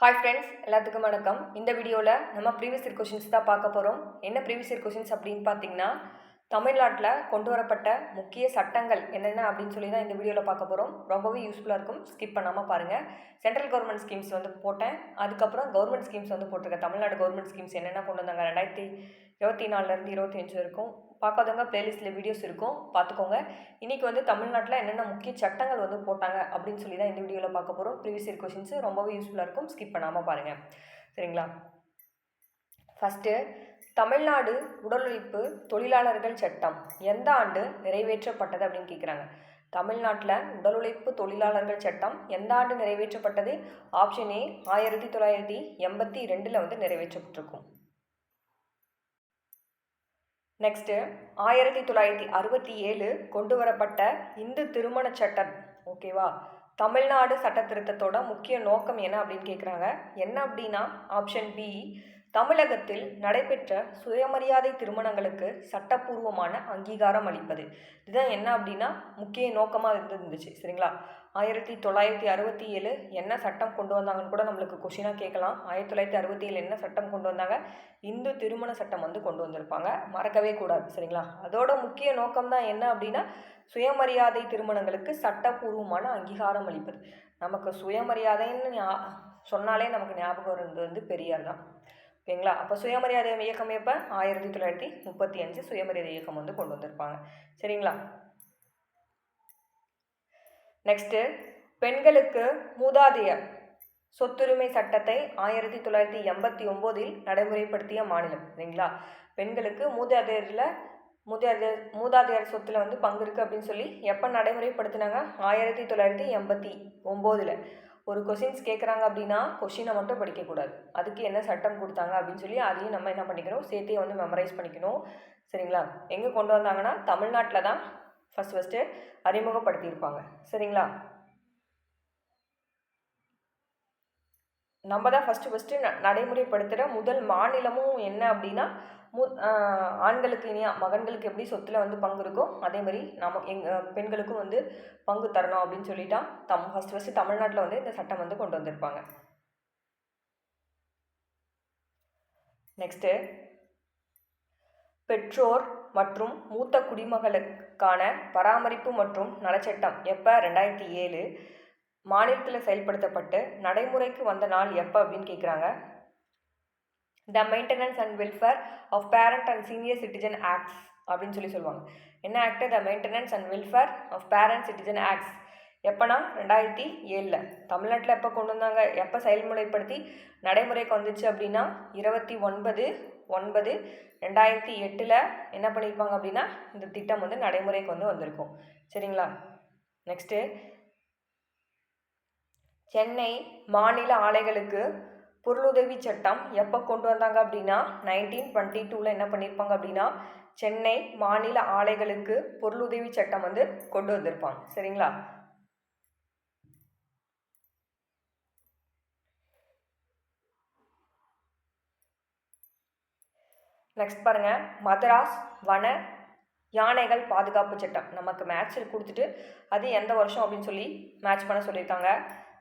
Hi friends எல்லாத்துக்கும் வணக்கம். இந்த வீடியோவில் நம்ம ப்ரீவியஸ் இயர் கொஷின்ஸ் தான் பார்க்க போகிறோம் என்ன ப்ரீவியஸ் இயர் கொஷின்ஸ் அப்படின்னு பார்த்தீங்கன்னா தமிழ்நாட்டில் கொண்டு வரப்பட்ட முக்கிய சட்டங்கள் என்னென்ன அப்படின்னு சொல்லி தான் இந்த வீடியோவில் பார்க்க போகிறோம் ரொம்பவே யூஸ்ஃபுல்லாக இருக்கும். ஸ்கிப் பண்ணாமல் பாருங்கள் சென்ட்ரல் கவர்மெண்ட் ஸ்கீம்ஸ் வந்து போட்டேன். அதுக்கப்புறம் கவர்மெண்ட் ஸ்கீம்ஸ் வந்து போட்டிருக்கேன். தமிழ்நாடு கவர்மெண்ட் ஸ்கீம்ஸ் என்னென்ன கொண்டு வந்தாங்க? ரெண்டாயிரத்தி இருபத்தி நாலுலேருந்து இருபத்தி அஞ்சு வரைக்கும் பார்க்காதவங்க பிளேலிஸ்ட்டில் வீடியோஸ் இருக்கும். பார்த்துக்கோங்க. இன்றைக்கி வந்து தமிழ்நாட்டில் என்னென்ன முக்கிய சட்டங்கள் வந்து போட்டாங்க அப்படின்னு சொல்லி தான் இந்த வீடியோவில் பார்க்க போகிறோம் ப்ரீவியஸ் இயர் கொஷின்ஸ் ரொம்பவே யூஸ்ஃபுல்லாக இருக்கும். ஸ்கிப் பண்ணாமல் பாருங்கள் சரிங்களா? ஃபஸ்ட்டு தமிழ்நாடு உடல் உழைப்பு தொழிலாளர்கள் சட்டம் எந்த ஆண்டு நிறைவேற்றப்பட்டது அப்படின்னு கேட்குறாங்க தமிழ்நாட்டில் உடல் உழைப்பு தொழிலாளர்கள் சட்டம் எந்த ஆண்டு நிறைவேற்றப்பட்டது? ஆப்ஷன் ஏ ஆயிரத்தி தொள்ளாயிரத்தி எண்பத்தி ரெண்டில் வந்து நிறைவேற்றப்பட்டிருக்கும். நெக்ஸ்ட்டு ஆயிரத்தி தொள்ளாயிரத்தி அறுபத்தி ஏழு கொண்டு வரப்பட்ட இந்து திருமண சட்டம் ஓகேவா தமிழ்நாடு சட்ட திருத்தத்தோட முக்கிய நோக்கம் என்ன அப்படின்னு கேட்குறாங்க என்ன அப்படின்னா ஆப்ஷன் பி தமிழகத்தில் நடைபெற்ற சுயமரியாதை திருமணங்களுக்கு சட்டப்பூர்வமான அங்கீகாரம் அளிப்பது. இதுதான் என்ன அப்படின்னா முக்கிய நோக்கமாக இருந்துருந்துச்சு சரிங்களா? ஆயிரத்தி தொள்ளாயிரத்தி அறுபத்தி ஏழு என்ன சட்டம் கொண்டு வந்தாங்கன்னு கூட நம்மளுக்கு கொஷினாக கேட்கலாம். ஆயிரத்தி தொள்ளாயிரத்தி அறுபத்தி ஏழு என்ன சட்டம் கொண்டு வந்தாங்க? இந்து திருமண சட்டம் வந்து கொண்டு வந்திருப்பாங்க. மறக்கவே கூடாது சரிங்களா? அதோட முக்கிய நோக்கம் தான் என்ன அப்படின்னா சுயமரியாதை திருமணங்களுக்கு சட்டப்பூர்வமான அங்கீகாரம் அளிப்பது. நமக்கு சுயமரியாதைன்னு சொன்னாலே நமக்கு ஞாபகம் இருந்தது வந்து பெரியார் தான் ஓகேங்களா? அப்போ சுயமரியாதை இயக்கம் எப்போ? ஆயிரத்தி தொள்ளாயிரத்தி முப்பத்தி அஞ்சு சுயமரியாதை இயக்கம் வந்து கொண்டு வந்திருப்பாங்க. சரிங்களா? நெக்ஸ்ட்டு பெண்களுக்கு மூதாதையர் சொத்துரிமை சட்டத்தை ஆயிரத்தி தொள்ளாயிரத்தி எண்பத்தி ஒம்போதில் நடைமுறைப்படுத்திய மாநிலம் சரிங்களா? பெண்களுக்கு மூதாதையரில் மூதாதையர் மூதாதையர் சொத்தில் வந்து பங்கு இருக்குது அப்படின்னு சொல்லி எப்போ நடைமுறைப்படுத்தினாங்க? ஆயிரத்தி தொள்ளாயிரத்தி எண்பத்தி ஒம்போதில். ஒரு கொஷின்ஸ் கேட்குறாங்க அப்படின்னா கொஷினை மட்டும் படிக்கக்கூடாது அதுக்கு என்ன சட்டம் கொடுத்தாங்க அப்படின்னு சொல்லி அதையும் நம்ம என்ன பண்ணிக்கணும்? சேர்த்தே வந்து மெமரைஸ் பண்ணிக்கணும். சரிங்களா? எங்கே கொண்டு வந்தாங்கன்னா தமிழ்நாட்டில் தான் ஃபஸ்ட் ஃபஸ்ட்டு அறிமுகப்படுத்தியிருப்பாங்க. சரிங்களா? நம்ம தான் ஃபஸ்ட்டு ஃபஸ்ட்டு ந நடைமுறைப்படுத்துகிற முதல் மாநிலமும் என்ன அப்படின்னா மு ஆண்களுக்கு இனியாக மகன்களுக்கு எப்படி சொத்தில் வந்து பங்கு இருக்கோ அதே மாதிரி நம்ம எங் பெண்களுக்கும் வந்து பங்கு தரணும் அப்படின்னு சொல்லிட்டா தம் ஃபஸ்ட் ஃபஸ்ட்டு தமிழ்நாட்டில் வந்து இந்த சட்டம் வந்து கொண்டு வந்திருப்பாங்க. நெக்ஸ்ட்டு பெற்றோர் மற்றும் மூத்த குடிமகளுக்கான பராமரிப்பு மற்றும் நலச்சட்டம். எப்போ? ரெண்டாயிரத்தி ஏழு. மாநிலத்தில் செயல்படுத்தப்பட்டு நடைமுறைக்கு வந்த நாள் எப்போ அப்படின்னு கேட்குறாங்க the maintenance and welfare of parent and senior citizen acts அப்படின்னு சொல்லி சொல்லுவாங்க. என்ன act the maintenance and welfare of parent citizen acts எப்போனா ரெண்டாயிரத்தி ஏழில். தமிழ்நாட்டில் எப்போ கொண்டு வந்தாங்க? எப்போ செயல்முறைப்படுத்தி நடைமுறைக்கு வந்துச்சு அப்படின்னா இருபத்தி ஒன்பது ஒன்பது ரெண்டாயிரத்தி எட்டில் என்ன பண்ணியிருப்பாங்க அப்படின்னா இந்த திட்டம் வந்து நடைமுறைக்கு வந்து வந்திருக்கும். சரிங்களா? நெக்ஸ்ட்டு சென்னை மாநில ஆலைகளுக்கு பொருளுதவி சட்டம் எப்போ கொண்டு வந்தாங்க அப்படின்னா நைன்டீன் டுவெண்ட்டி டூவில் என்ன பண்ணியிருப்பாங்க அப்படின்னா சென்னை மாநில ஆலைகளுக்கு பொருளுதவி சட்டம் வந்து கொண்டு வந்திருப்பாங்க. சரிங்களா? நெக்ஸ்ட் பாருங்கள் மதராஸ் வன யானைகள் பாதுகாப்பு சட்டம். நமக்கு மேட்ச்சில் கொடுத்துட்டு அது எந்த வருஷம் அப்படின்னு சொல்லி மேட்ச் பண்ண சொல்லியிருக்காங்க.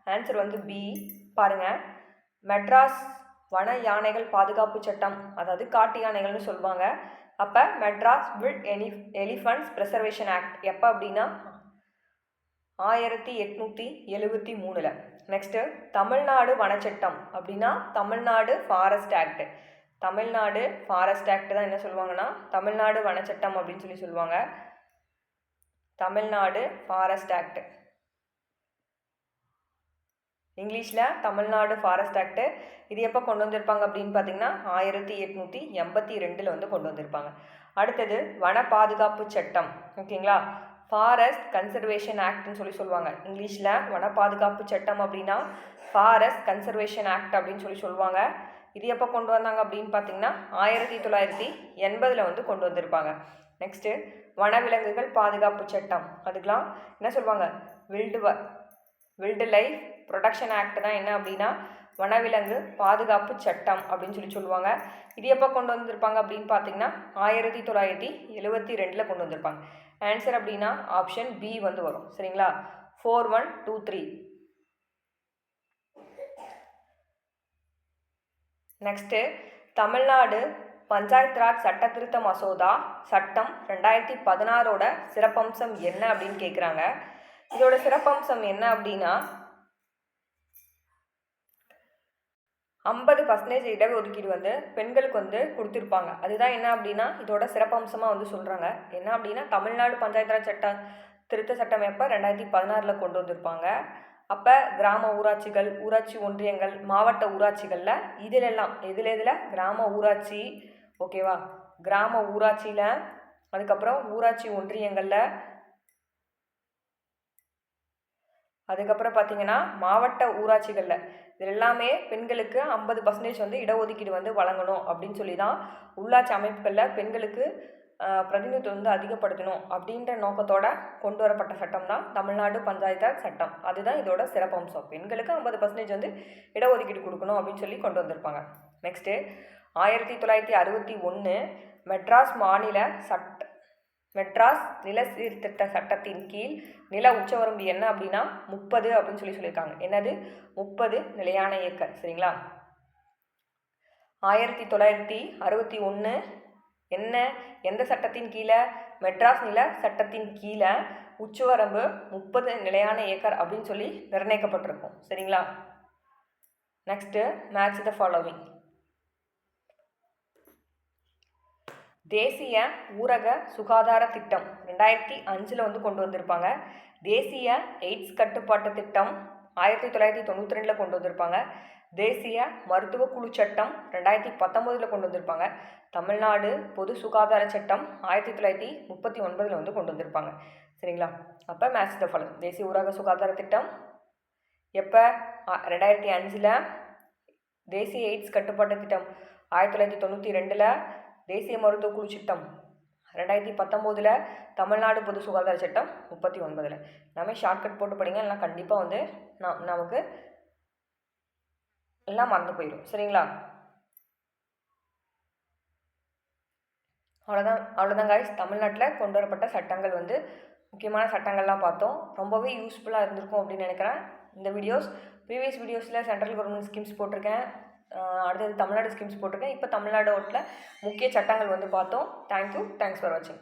ஆன்சர் வந்து பி பாருங்கள் மெட்ராஸ் வன யானைகள் பாதுகாப்பு சட்டம் அதாவது காட்டு யானைகள்னு சொல்லுவாங்க. அப்போ Madras wild ele elephants preservation act எப்போ அப்படின்னா ஆயிரத்தி எட்நூற்றி எழுபத்தி மூணில். நெக்ஸ்ட்டு தமிழ்நாடு வனச்சட்டம் அப்படின்னா Tamil Nadu forest act Tamil Nadu forest act தான் என்ன சொல்லுவாங்கன்னா தமிழ்நாடு வனச்சட்டம் அப்படின்னு சொல்லி சொல்லுவாங்க. தமிழ்நாடு ஃபாரஸ்ட் ஆக்ட் இங்கிலீஷில் தமிழ்நாடு ஃபாரஸ்ட் ஆக்ட்டு இது எப்போ கொண்டு வந்திருப்பாங்க அப்படின்னு பார்த்தீங்கன்னா ஆயிரத்தி எட்நூற்றி எண்பத்தி ரெண்டில் வந்து கொண்டு வந்திருப்பாங்க. அடுத்தது வன பாதுகாப்பு சட்டம் ஓகேங்களா ஃபாரஸ்ட் கன்சர்வேஷன் ஆக்ட்னு சொல்லி சொல்லுவாங்க. இங்கிலீஷில் வன பாதுகாப்பு சட்டம் அப்படின்னா ஃபாரஸ்ட் கன்சர்வேஷன் ஆக்ட் அப்படின்னு சொல்லி சொல்லுவாங்க. இது எப்போ கொண்டு வந்தாங்க அப்படின்னு பார்த்தீங்கன்னா ஆயிரத்தி தொள்ளாயிரத்தி எண்பதில் வந்து கொண்டு வந்திருப்பாங்க. நெக்ஸ்ட்டு வனவிலங்குகள் பாதுகாப்பு சட்டம். அதுக்கெலாம் என்ன சொல்லுவாங்க? வில்டு வ வில்டு லைஃப் ப்ரொடக்ஷன் ஆக்ட் தான் என்ன அப்படின்னா வனவிலங்கு பாதுகாப்பு சட்டம் அப்படின்னு சொல்லி சொல்லுவாங்க. இது எப்போ கொண்டு வந்திருப்பாங்க அப்படின்னு பார்த்தீங்கன்னா ஆயிரத்தி தொள்ளாயிரத்தி எழுபத்தி ரெண்டில் கொண்டு வந்திருப்பாங்க. ஆன்சர் அப்படின்னா ஆப்ஷன் பி வந்து வரும். சரிங்களா? Four one two three next Tamil Nadu panchayat Raj சட்ட திருத்த மசோதா சட்டம் ரெண்டாயிரத்தி பதினாறோட சிறப்பம்சம் என்ன அப்படின்னு கேட்குறாங்க இதோட சிறப்பம்சம் என்ன அப்படின்னா ஐம்பது பர்சன்டேஜ் இடஒதுக்கீடு வந்து பெண்களுக்கு வந்து கொடுத்துருப்பாங்க. அதுதான் என்ன அப்படின்னா இதோட சிறப்பம்சமாக வந்து சொல்கிறாங்க என்ன அப்படின்னா தமிழ்நாடு பஞ்சாயத்துராஜ் சட்டம் சட்ட திருத்த சட்டம் எப்போ ரெண்டாயிரத்தி பதினாறில் கொண்டு வந்திருப்பாங்க. அப்போ கிராம ஊராட்சிகள் ஊராட்சி ஒன்றியங்கள் மாவட்ட ஊராட்சிகளில் இதிலெல்லாம் எதில் எதில்? கிராம ஊராட்சி ஓகேவா கிராம ஊராட்சியில் அதுக்கப்புறம் ஊராட்சி ஒன்றியங்களில் அதுக்கப்புறம் பார்த்தீங்கன்னா மாவட்ட ஊராட்சிகளில். இது எல்லாமே பெண்களுக்கு ஐம்பது பர்சன்டேஜ் வந்து இடஒதுக்கீடு வந்து வழங்கணும் அப்படின்னு சொல்லி தான் உள்ளாட்சி அமைப்புகளில் பெண்களுக்கு பிரதிநிதித்துவம் வந்து அதிகப்படுத்தணும் அப்படின்ற நோக்கத்தோட கொண்டு வரப்பட்ட சட்டம் தான் தமிழ்நாடு பஞ்சாயத்து சட்டம். அதுதான் இதோட சிறப்பம்சம் பெண்களுக்கு ஐம்பது பர்சன்டேஜ் வந்து இடஒதுக்கீடு கொடுக்கணும் அப்படின்னு சொல்லி கொண்டு வந்திருப்பாங்க. நெக்ஸ்ட்டு ஆயிரத்தி தொள்ளாயிரத்தி அறுபத்தி ஒன்று மெட்ராஸ் மாநில சட்ட மெட்ராஸ் நில சீர்திருத்த சட்டத்தின் கீழ் நில உச்சவரம்பு என்ன அப்படின்னா முப்பது அப்படின்னு சொல்லி சொல்லியிருக்காங்க. என்னது? முப்பது நிலையான ஏக்கர் சரிங்களா? ஆயிரத்தி தொள்ளாயிரத்தி அறுபத்தி ஒன்று என்ன? எந்த சட்டத்தின் கீழே? மெட்ராஸ் நில சட்டத்தின் கீழே உச்சவரம்பு முப்பது நிலையான ஏக்கர் அப்படின்னு சொல்லி நிர்ணயிக்கப்பட்டிருக்கும் சரிங்களா? நெக்ஸ்ட்டு மேட்ச் த ஃபாலோவிங் தேசிய ஊரக சுகாதார திட்டம் ரெண்டாயிரத்தி அஞ்சில் வந்து கொண்டு வந்திருப்பாங்க. தேசிய எய்ட்ஸ் கட்டுப்பாட்டு திட்டம் ஆயிரத்தி தொள்ளாயிரத்தி தொண்ணூற்றி ரெண்டில் கொண்டு வந்திருப்பாங்க. தேசிய மருத்துவ குழு சட்டம் ரெண்டாயிரத்தி பத்தொம்போதில் கொண்டு வந்திருப்பாங்க. தமிழ்நாடு பொது சுகாதார சட்டம் ஆயிரத்தி தொள்ளாயிரத்தி முப்பத்தி ஒன்பதில் வந்து கொண்டு வந்திருப்பாங்க. சரிங்களா? அப்போ மேட்ச் த ஃபாலோ தேசிய ஊரக சுகாதார திட்டம். எப்போ? ரெண்டாயிரத்தி அஞ்சில் தேசிய எய்ட்ஸ் கட்டுப்பாட்டு திட்டம் ஆயிரத்தி தொள்ளாயிரத்தி தொண்ணூற்றி ரெண்டில் தேசிய மருத்துவக்குழு சட்டம். ரெண்டாயிரத்தி பத்தொம்போதில் தமிழ்நாடு பொது சுகாதார சட்டம் முப்பத்தி ஒன்பதில் எல்லாமே ஷார்ட்கட் போட்டு படிங்க எல்லாம் கண்டிப்பாக வந்து நம் நமக்கு எல்லாம் மறந்து போயிடும் சரிங்களா? அவ்வளோதான் அவ்வளோதான் காய்ஸ் தமிழ்நாட்டில் கொண்டு வரப்பட்ட சட்டங்கள் வந்து முக்கியமான சட்டங்கள்லாம் பார்த்தோம். ரொம்பவே யூஸ்ஃபுல்லாக இருந்திருக்கும் அப்படின்னு நினைக்கிறேன். இந்த வீடியோஸ் ப்ரீவியஸ் வீடியோஸில் சென்ட்ரல் கவர்மெண்ட் ஸ்கீம்ஸ் போட்டிருக்கேன். அடுத்தது தமிழ்நாடு ஸ்கீம்ஸ் போட்டிருக்கேன். இப்போ தமிழ்நாடு ஓட்டில் முக்கிய சட்டங்கள் வந்து பார்த்தோம். தேங்க்யூ தேங்க்ஸ் ஃபார் வாட்சிங்